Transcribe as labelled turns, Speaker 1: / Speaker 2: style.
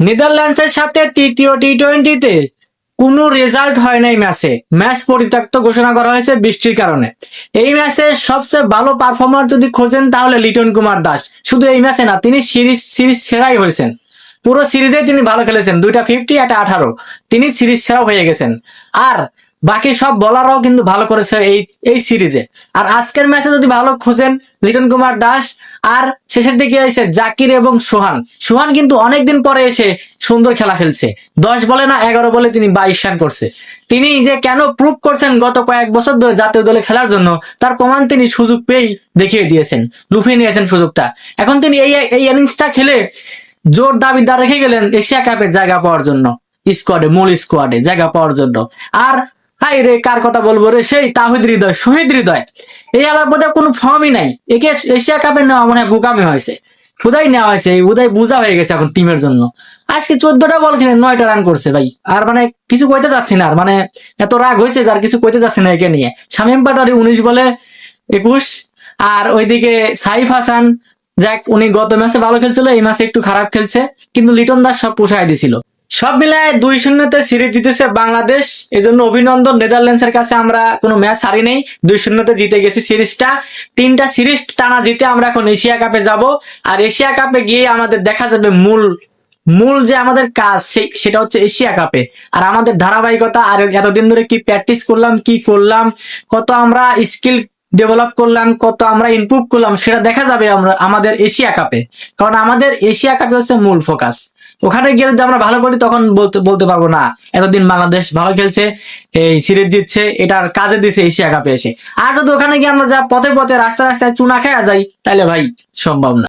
Speaker 1: নেদারল্যান্ডসের সাথে তৃতীয় টি টোয়েন্টিতে কোনো রেজাল্ট হয় নাই ম্যাচে। ম্যাচ পরিত্যক্ত ঘোষণা করা হয়েছে বৃষ্টির কারণে। এই ম্যাচে সবচেয়ে ভালো পারফর্মার যদি খোঁজেন, তাহলে লিটন কুমার দাস। শুধু এই ম্যাচে না, তিনি সিরিজ সিরিজ সেরাই হয়েছেন। পুরো সিরিজে তিনি ভালো খেলেছেন। দুইটা ফিফটি একটা আঠারো। তিনি সিরিজ সেরাও হয়ে গেছেন। আর বাকি সব বলাররাও কিন্তু ভালো করেছে এই এই সিরিজে আর আজকের ম্যাচে যদি ভালো খোঁজেন লিটন কুমার দাস, আর শেষের দিকে এসে জাকির এবং সোহান। সোহান কিন্তু অনেকদিন পরে এসে সুন্দর খেলা খেলছে। দশ বলে না, এগারো বলে তিনি বাইশ রান করছে। তিনি যে কেন প্রুভ করছেন গত কয়েক বছর ধরে জাতীয় দলে খেলার জন্য, তার প্রমাণ তিনি সুযোগ পেয়েই দেখিয়ে দিয়েছেন, লুফিয়ে নিয়েছেন সুযোগটা। এখন তিনি এই এই ইনিংসটা খেলে জোর দাবিদার রেখে গেলেন এশিয়া কাপের জায়গা পাওয়ার জন্য। স্কোয়াডে মূল স্কোয়াডে জায়গা পাওয়ার জন্য। আর হাই রে, কার কথা বলব রে? সেই তাহিদ হৃদয়, শহীদ হৃদয়। এই আলার বোধহয় কোনো ফর্মই নাই। একে এশিয়া কাপে নেওয়া মনে হয় বোকামি হয়েছে। খুদাই নেওয়া হয়েছে উদয় বোঝা হয়ে গেছে এখন টিমের জন্য। আজকে চোদ্দটা বল খেলে নয়টা রান করছে ভাই। আর মানে কিছু কইতে যাচ্ছি না, আর মানে এত রাগ হয়েছে যার কিছু কইতে যাচ্ছি না একে নিয়ে। শামীম পাটারি উনিশ বলে একুশ, আর ওইদিকে সাইফ হাসান, যাক, উনি গত ম্যাচে ভালো খেলছিল, এই ম্যাচে একটু খারাপ খেলছে, কিন্তু লিটন দাস সব পোষায় দিছিল। সব মিলায় দুই শূন্যতে সিরিজ জিতেছে বাংলাদেশ। এজন্য অভিনন্দন, নেদারল্যান্ডসের কাছে আমরা কোনো ম্যাচ হারি নেই। দুই শূন্যতে জিতে গেছি সিরিজটা। তিনটা সিরিজ টানা জিতে আমরা এখন এশিয়া কাপে যাব। আর এশিয়া কাপে গিয়ে আমাদের দেখা যাবে মূল মূল যে আমাদের কাজ সেটা হচ্ছে এশিয়া কাপে। আর আমাদের ধারাবাহিকতা, আর এতদিন ধরে কি প্র্যাকটিস করলাম, কি করলাম, কত আমরা স্কিল ডেভেলপ করলাম, কত আমরা ইমপ্রুভ করলাম, সেটা দেখা যাবে আমরা, আমাদের এশিয়া কাপে। কারণ আমাদের এশিয়া কাপে হচ্ছে মূল ফোকাস ওখানে গিয়ে যদি আমরা ভালো করি, তখন বলতে বলতে পারব না। এতদিন বাংলাদেশ ভালো খেলছে, এই সিরিজ জিতছে এটার কাজে দিছে এশিয়া কাপে এসে। আর যদি ওখানে গিয়ে আমরা যা পথে পথে রাস্তা রাস্তায় চুনা খেয়া যাই তাহলে ভাই, সম্ভব না।